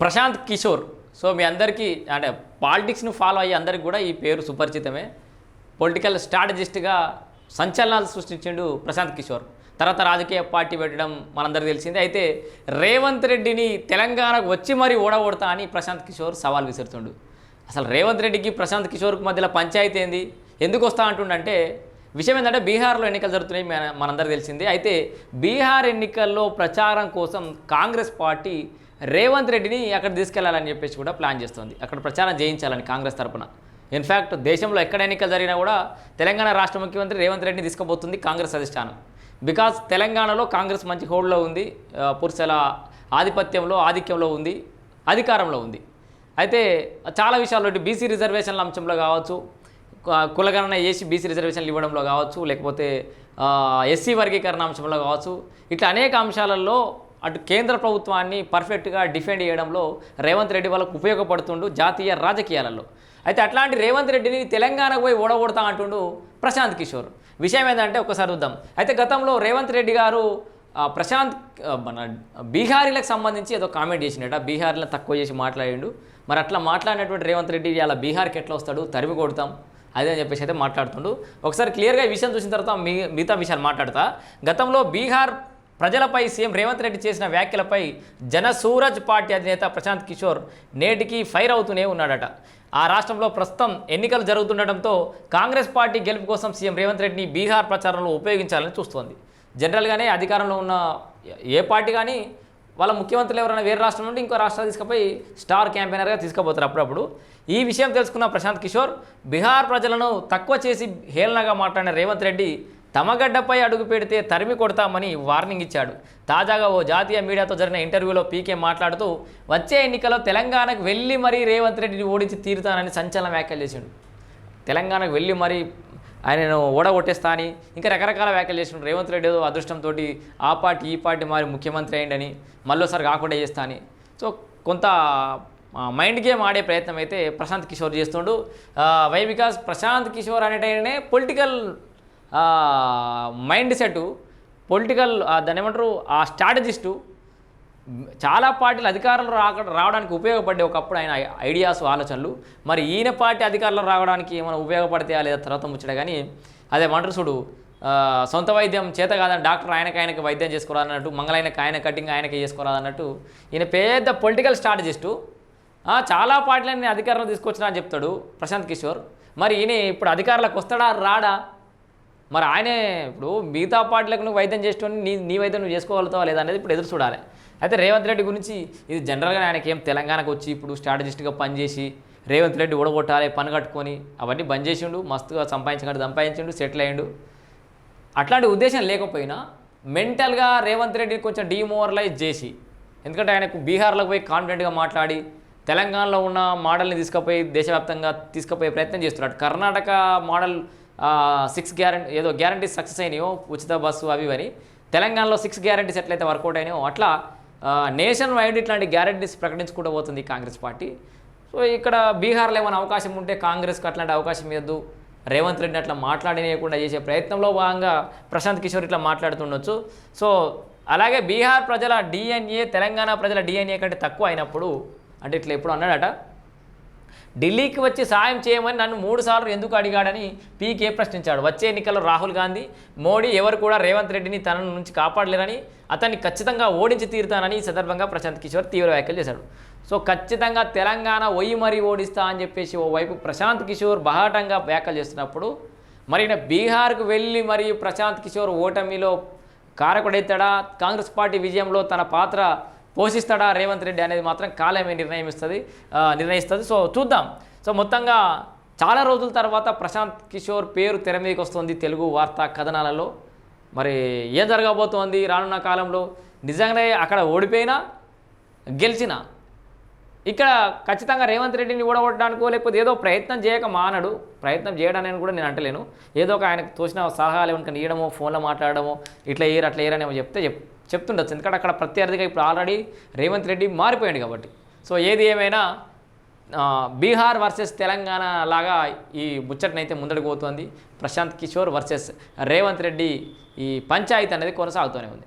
Prashanth Kishore. So మీ అందరికీ అంటే పాలిటిక్స్ను follow అయ్యే అందరికి కూడా ఈ పేరు సుపరిచితమే. పొలిటికల్ స్ట్రాటజిస్ట్గా సంచలనాలు సృష్టించిండు ప్రశాంత్ కిషోర్. తర్వాత రాజకీయ పార్టీ పెట్టడం మనందరికీ తెలిసిందే. అయితే రేవంత్ రెడ్డిని తెలంగాణకు వచ్చి మరీ ఓడగొడతా అని ప్రశాంత్ కిషోర్ సవాల్ విసురుతుండు. అసలు రేవంత్ రెడ్డికి ప్రశాంత్ కిషోర్కి మధ్యలో పంచాయతీ ఏంది? ఎందుకు వస్తా అంటుండంటే విషయం ఏంటంటే బీహార్లో ఎన్నికలు జరుగుతున్నాయి మన- మనందరికీ తెలిసిందే. అయితే బీహార్ ఎన్నికల్లో ప్రచారం కోసం కాంగ్రెస్ పార్టీ రేవంత్ రెడ్డిని అక్కడ తీసుకెళ్ళాలని చెప్పేసి కూడా ప్లాన్ చేస్తుంది. అక్కడ ప్రచారం చేయించాలని కాంగ్రెస్ తరపున. ఇన్ఫ్యాక్ట్ దేశంలో ఎక్కడ ఎన్నికలు జరిగినా కూడా తెలంగాణ రాష్ట్ర ముఖ్యమంత్రి రేవంత్ రెడ్డిని తీసుకుపోతుంది కాంగ్రెస్ అధిష్టానం. బికాజ్ తెలంగాణలో కాంగ్రెస్ మంచి హోల్డ్లో ఉంది పురుషుల ఆధిపత్యంలో ఆధిక్యంలో ఉంది అధికారంలో ఉంది. అయితే చాలా విషయాల్లో బీసీ రిజర్వేషన్ల అంశంలో కావచ్చు కులగణన చేసి బీసీ రిజర్వేషన్లు ఇవ్వడంలో కావచ్చు లేకపోతే ఎస్సీ వర్గీకరణ అంశంలో కావచ్చు ఇట్లా అనేక అంశాలలో అటు కేంద్ర ప్రభుత్వాన్ని పర్ఫెక్ట్గా డిఫెండ్ చేయడంలో రేవంత్ రెడ్డి వాళ్ళకు ఉపయోగపడుతుండు జాతీయ రాజకీయాలలో. అయితే అట్లాంటి రేవంత్ రెడ్డిని తెలంగాణకు పోయి ఓడగొడతా అంటుండు ప్రశాంత్ కిషోర్. విషయం ఏంటంటే ఒకసారి చూద్దాం. అయితే గతంలో రేవంత్ రెడ్డి గారు ప్రశాంత్ మన బీహారీలకు సంబంధించి ఏదో కామెంట్ చేసినట బీహార్లను తక్కువ చేసి మాట్లాడిండు. మరి అట్లా మాట్లాడినటువంటి రేవంత్ రెడ్డి ఇలా బీహార్కి ఎట్లా వస్తాడు? తరిమి కొడతాం. అదే అని చెప్పేసి అయితే మాట్లాడుతుండు. ఒకసారి క్లియర్గా ఈ విషయం చూసిన తర్వాత మీ మిగతా విషయాలు మాట్లాడతా. గతంలో బీహార్ ప్రజలపై సీఎం రేవంత్ రెడ్డి చేసిన వ్యాఖ్యలపై జనసూరజ్ పార్టీ అధినేత ప్రశాంత్ కిషోర్ నేటికి ఫైర్ అవుతూనే ఉన్నాడట. ఆ రాష్ట్రంలో ప్రస్తుతం ఎన్నికలు జరుగుతుండటంతో కాంగ్రెస్ పార్టీ గెలుపు కోసం సీఎం రేవంత్ రెడ్డిని బీహార్ ప్రచారంలో ఉపయోగించాలని చూస్తోంది. జనరల్గానే అధికారంలో ఉన్న ఏ పార్టీ కానీ వాళ్ళ ముఖ్యమంత్రులు ఎవరైనా వేరే రాష్ట్రం నుండి ఇంకో రాష్ట్రాలు తీసుకుపోయి స్టార్ క్యాంపెయినర్గా తీసుకుపోతారు అప్పుడప్పుడు. ఈ విషయం తెలుసుకున్న ప్రశాంత్ కిషోర్ బీహార్ ప్రజలను తక్కువ చేసి హేళనగా మాట్లాడిన రేవంత్ రెడ్డి తమ గడ్డపై అడుగు పెడితే తరిమి కొడతామని వార్నింగ్ ఇచ్చాడు. తాజాగా ఓ జాతీయ మీడియాతో జరిగిన ఇంటర్వ్యూలో పీకే మాట్లాడుతూ వచ్చే ఎన్నికల్లో తెలంగాణకు వెళ్ళి మరీ రేవంత్ రెడ్డిని ఓడించి తీరుతానని సంచలన వ్యాఖ్యలు చేసిండు. తెలంగాణకు వెళ్ళి మరీ ఆయనను ఓడగొట్టేస్తా అని ఇంకా రకరకాల వ్యాఖ్యలు చేసిండు. రేవంత్ రెడ్డి ఏదో అదృష్టంతో ఆ పార్టీ ఈ పార్టీ మారి ముఖ్యమంత్రి అయ్యిండని మళ్ళీసారి కాకుండా చేస్తా అని. సో కొంత మైండ్ గేమ్ ఆడే ప్రయత్నం అయితే ప్రశాంత్ కిషోర్ చేస్తుండు. వై బికాస్ ప్రశాంత్ కిషోర్ అనేటనే పొలిటికల్ మైండ్ సెట్ పొలిటికల్ దాన్ని ఏమంటారు ఆ స్ట్రాటజిస్టు చాలా పార్టీలు అధికారంలో రాక రావడానికి ఉపయోగపడే ఒకప్పుడు ఆయన ఐడియాస్ ఆలోచనలు. మరి ఈయన పార్టీ అధికారంలో రావడానికి ఏమైనా ఉపయోగపడతాయా లేదా తర్వాత ముచ్చట కానీ అదే మంటారు చూడు సొంత వైద్యం చేత కాదని డాక్టర్ ఆయనకి ఆయనకి వైద్యం చేసుకోరాదన్నట్టు మంగళాయనకి ఆయన కటింగ్ ఆయనకి చేసుకోరాదన్నట్టు ఈయన పెద్ద పొలిటికల్ స్ట్రాటజిస్టు చాలా పార్టీలని అధికారంలో తీసుకొచ్చినా అని చెప్తాడు ప్రశాంత్ కిషోర్. మరి ఈయన ఇప్పుడు అధికారులకు వస్తాడా రాడా? మరి ఆయనే ఇప్పుడు మిగతా పార్టీలకు నువ్వు వైద్యం చేసుకొని నీ నీ వైద్యం నువ్వు చేసుకోగలుగుతావా లేదా అనేది ఇప్పుడు ఎదురు చూడాలి. అయితే రేవంత్ రెడ్డి గురించి ఇది జనరల్గా ఆయనకి ఏం తెలంగాణకు వచ్చి ఇప్పుడు స్ట్రాటజిస్ట్గా పనిచేసి రేవంత్ రెడ్డి ఊడగొట్టాలి పని కట్టుకొని అవన్నీ బంద్ చేసిండు మస్తుగా సంపాదించగట్టు సంపాదించిండు సెటిల్ అయ్యిండు. అట్లాంటి ఉద్దేశం లేకపోయినా మెంటల్గా రేవంత్ రెడ్డిని కొంచెం డిమోరలైజ్ చేసి ఎందుకంటే ఆయనకు బీహార్లోకి పోయి కాన్ఫిడెంట్గా మాట్లాడి తెలంగాణలో ఉన్న మోడల్ని తీసుకుపోయి దేశవ్యాప్తంగా తీసుకుపోయే ప్రయత్నం చేస్తున్నాడు. కర్ణాటక మోడల్ సిక్స్ గ్యారంటీ ఏదో గ్యారంటీస్ సక్సెస్ అయినాయో ఉచిత బస్సు అవి ఇవని తెలంగాణలో సిక్స్ గ్యారంటీస్ ఎట్లయితే వర్కౌట్ అయినాయో అట్లా నేషన్ వైడ్ ఇట్లాంటి గ్యారంటీస్ ప్రకటించుకుంటూ పోతుంది కాంగ్రెస్ పార్టీ. సో ఇక్కడ బీహార్లో ఏమైనా అవకాశం ఉంటే కాంగ్రెస్కి అట్లాంటి అవకాశం ఇవ్వద్దు. రేవంత్ రెడ్డి అట్లా మాట్లాడనీయకుండా చేసే ప్రయత్నంలో భాగంగా ప్రశాంత్ కిషోర్ ఇట్లా మాట్లాడుతుండొచ్చు. సో అలాగే బీహార్ ప్రజల డిఎన్ఏ తెలంగాణ ప్రజల డిఎన్ఏ కంటే తక్కువ అయినప్పుడు అంటే ఇట్లా ఎప్పుడు అన్నాడట? ఢిల్లీకి వచ్చి సాయం చేయమని నన్ను మూడుసార్లు ఎందుకు అడిగాడని పీకే ప్రశ్నించాడు. వచ్చే ఎన్నికల్లో రాహుల్ గాంధీ మోడీ ఎవరు కూడా రేవంత్ రెడ్డిని తన నుంచి కాపాడలేరని అతన్ని ఖచ్చితంగా ఓడించి తీరుతానని ఈ సందర్భంగా ప్రశాంత్ కిషోర్ తీవ్ర వ్యాఖ్యలు చేశాడు. సో ఖచ్చితంగా తెలంగాణ ఒయ్యి మరీ ఓడిస్తా అని చెప్పేసి ఓవైపు ప్రశాంత్ కిషోర్ బహాటంగా వ్యాఖ్యలు చేస్తున్నప్పుడు మరి బీహార్కు వెళ్ళి మరి ప్రశాంత్ కిషోర్ ఓటమిలో కారకుడైతాడా? కాంగ్రెస్ పార్టీ విజయంలో తన పాత్ర పోషిస్తాడా రేవంత్ రెడ్డి అనేది మాత్రం కాలమే నిర్ణయం ఇస్తుంది నిర్ణయిస్తుంది. సో చూద్దాం. సో మొత్తంగా చాలా రోజుల తర్వాత ప్రశాంత్ కిషోర్ పేరు తెర మీదకి వస్తుంది తెలుగు వార్తా కథనాలలో. మరి ఏం జరగబోతోంది రానున్న కాలంలో? నిజంగానే అక్కడ ఓడిపోయినా గెలిచినా? ఇక్కడ ఖచ్చితంగా రేవంత్ రెడ్డిని ఊడగొట్టడానికో లేకపోతే ఏదో ప్రయత్నం చేయక మానడు. ప్రయత్నం చేయడానికి కూడా నేను అంటలేను. ఏదో ఒక ఆయనకు తోచిన సలహాలు ఏమైనా ఇవ్వడమో ఫోన్లో మాట్లాడడమో ఇట్లా ఏరు అట్లా ఏరనేమో చెప్తే చెప్ చెప్తుండొచ్చు. ఎందుకంటే అక్కడ ప్రత్యర్థిగా ఇప్పుడు ఆల్రెడీ రేవంత్ రెడ్డి మారిపోయాడు కాబట్టి. సో ఏది ఏమైనా బీహార్ వర్సెస్ తెలంగాణ లాగా ఈ ముచ్చటనైతే ముందడుగు పోతోంది. ప్రశాంత్ కిషోర్ వర్సెస్ రేవంత్ రెడ్డి ఈ పంచాయతీ అనేది కొనసాగుతూనే ఉంది.